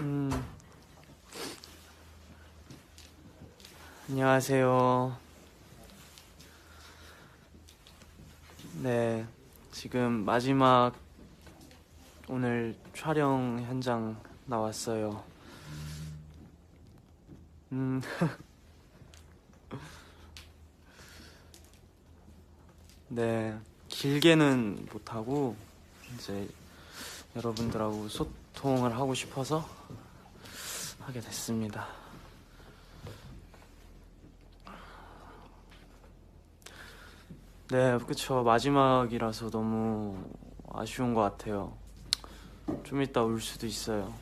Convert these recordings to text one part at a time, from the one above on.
음. 안녕하세요. 네, 지금 마지막 오늘 촬영 현장 나왔어요. 음. 네, 길게는 못하고 이제 여러분들하고 소 통을 하고 싶어서 하게 됐습니다. 네, 그쵸. 마지막이라서 너무 아쉬운 것 같아요. 좀 이따 울 수도 있어요.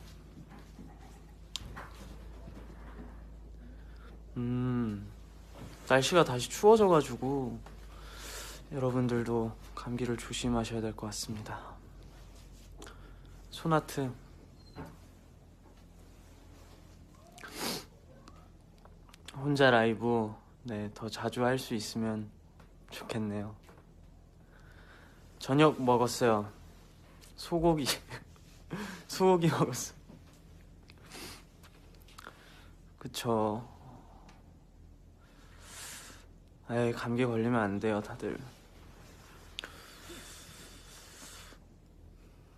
음, 날씨가 다시 추워져가지고 여러분들도 감기를 조심하셔야 될 것 같습니다. 소나트. 혼자 라이브 네, 더 자주 할 수 있으면 좋겠네요. 저녁 먹었어요. 소고기. 소고기 먹었어. 그쵸. 에이, 감기 걸리면 안 돼요, 다들.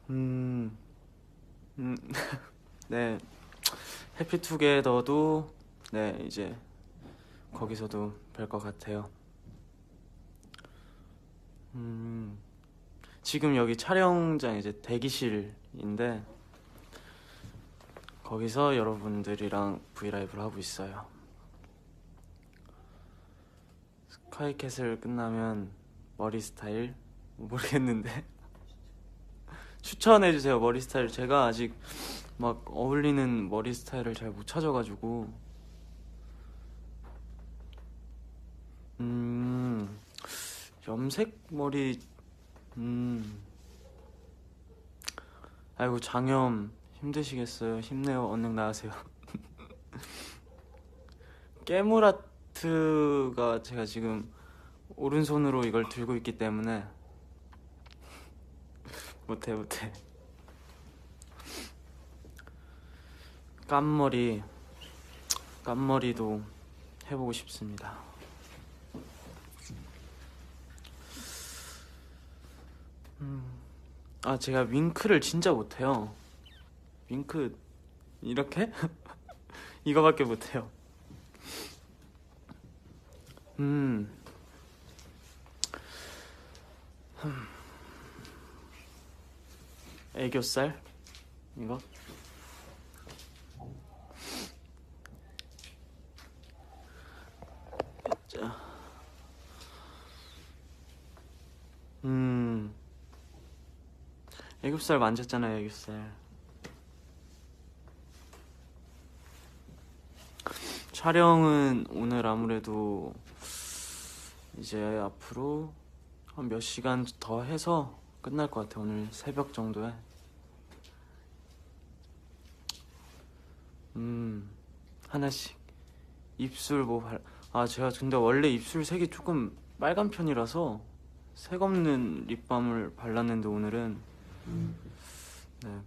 음, 음, 네. 해피투게더도, 네, 이제, 거기서도 뵐 것 같아요. 음, 지금 여기 촬영장 이제 대기실인데, 거기서 여러분들이랑 브이라이브를 하고 있어요. 스카이캐슬 끝나면 머리 스타일 모르겠는데 추천해주세요 머리 스타일 제가 아직 막 어울리는 머리 스타일을 잘 못 찾아가지고 음 염색 머리 음. 아이고 장염 힘드시겠어요. 힘내요. 얼른 나으세요. 깨물 아트가 제가 지금 오른손으로 이걸 들고 있기 때문에 못해 못해. 깜머리 깜머리도 해보고 싶습니다 아 제가 윙크를 진짜 못해요 윙크 이렇게? 이거밖에 못해요 음. 흠. 애교살 이거 자. 음 애교살 만졌잖아요 애교살 촬영은 오늘 아무래도 이제 앞으로 한 몇 시간 더 해서 끝날 것 같아요. 오늘 새벽 정도에. 음, 하나씩. 입술 뭐 발, 아, 제가 근데 원래 입술 색이 조금 빨간 편이라서 색 없는 립밤을 발랐는데 오늘은 네,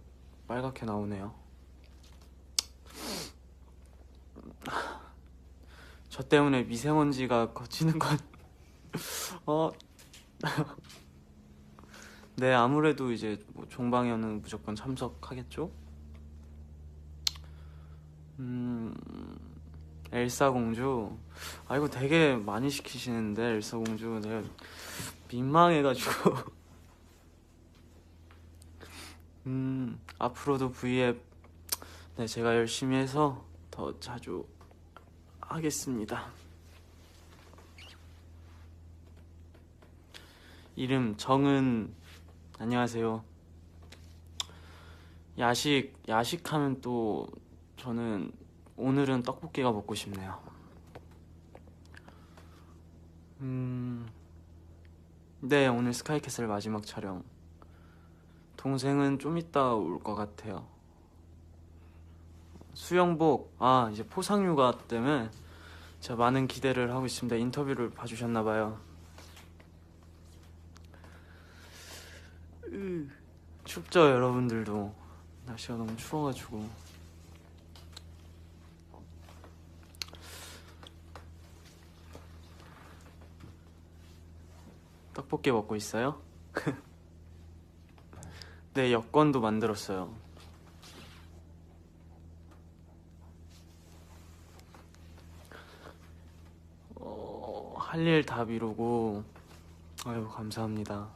빨갛게 나오네요. 저 때문에 미세먼지가 거치는 건, 어, 네, 아무래도 이제 뭐 종방에는 무조건 참석하겠죠? 음, 엘사 공주. 아, 이거 되게 많이 시키시는데, 엘사 공주. 내가 민망해가지고. 음, 앞으로도 V앱, 네, 제가 열심히 해서 더 자주 하겠습니다. 이름 정은 안녕하세요. 야식 야식하면 또 저는 오늘은 떡볶이가 먹고 싶네요. 음, 네 오늘 스카이캐슬 마지막 촬영. 동생은 좀 이따 올 것 같아요. 수영복, 아, 이제 포상휴가 때문에 제가 많은 기대를 하고 있습니다. 인터뷰를 봐주셨나봐요. 춥죠, 여러분들도. 날씨가 너무 추워가지고. 떡볶이 먹고 있어요? 네, 여권도 만들었어요. 어, 할일 다 미루고, 아유, 감사합니다.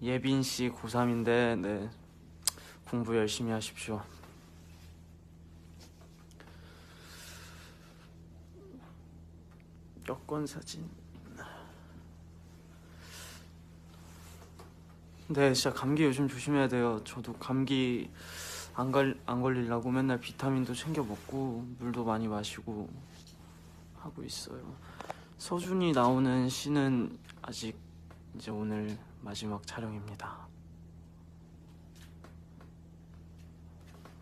예빈 씨 고3인데, 네, 공부 열심히 하십시오. 여권 사진. 네, 진짜 감기 요즘 조심해야 돼요. 저도 감기 안, 걸, 안 걸리려고 맨날 비타민도 챙겨 먹고 물도 많이 마시고 하고 있어요. 서준이 나오는 시는 아직 이제 오늘 마지막 촬영입니다.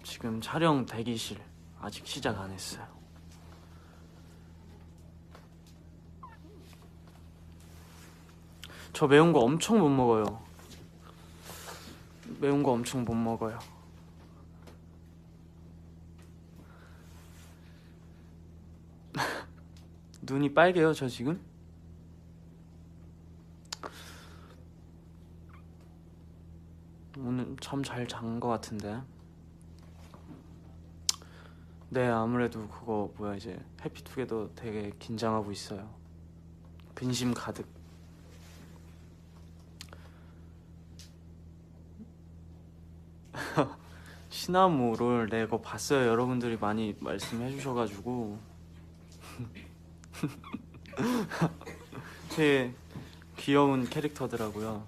지금 촬영 대기실 아직 시작 안 했어요. 저 매운 거 엄청 못 먹어요. 매운 거 엄청 못 먹어요. 눈이 빨개요, 저 지금? 오늘 잠 잘 잔 거 같은데. 네, 아무래도 그거 뭐야 이제 해피투게더 되게 긴장하고 있어요. 근심 가득. 시나모를 내거 봤어요. 여러분들이 많이 말씀해 주셔가지고 되게 귀여운 캐릭터더라고요.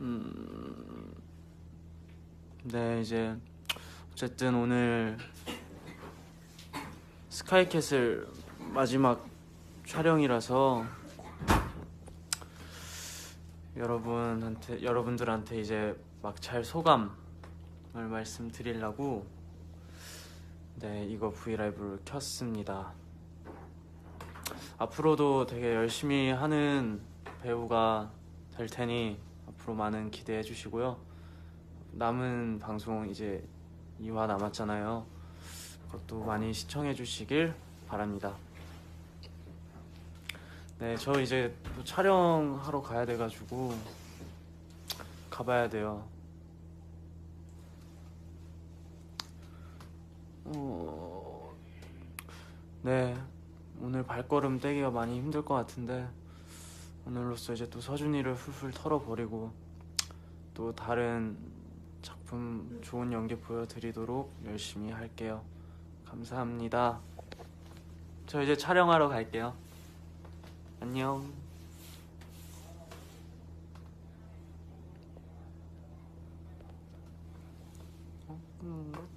음, 네 이제 어쨌든 오늘 스카이캐슬 마지막 촬영이라서 여러분한테 여러분들한테 이제 막 잘 소감을 말씀드리려고 네 이거 브이라이브를 켰습니다. 앞으로도 되게 열심히 하는 배우가 될 테니 앞으로 많은 기대해 주시고요. 남은 방송 이제 2화 남았잖아요. 그것도 많이 시청해 주시길 바랍니다. 네, 저 이제 또 촬영하러 가야 돼가지고 가봐야 돼요. 어... 네, 오늘 발걸음 떼기가 많이 힘들 것 같은데 오늘로써 이제 또 서준이를 풀풀 털어버리고 또 다른 작품 좋은 연기 보여드리도록 열심히 할게요. 감사합니다. 저 이제 촬영하러 갈게요. 안녕. 어, 음,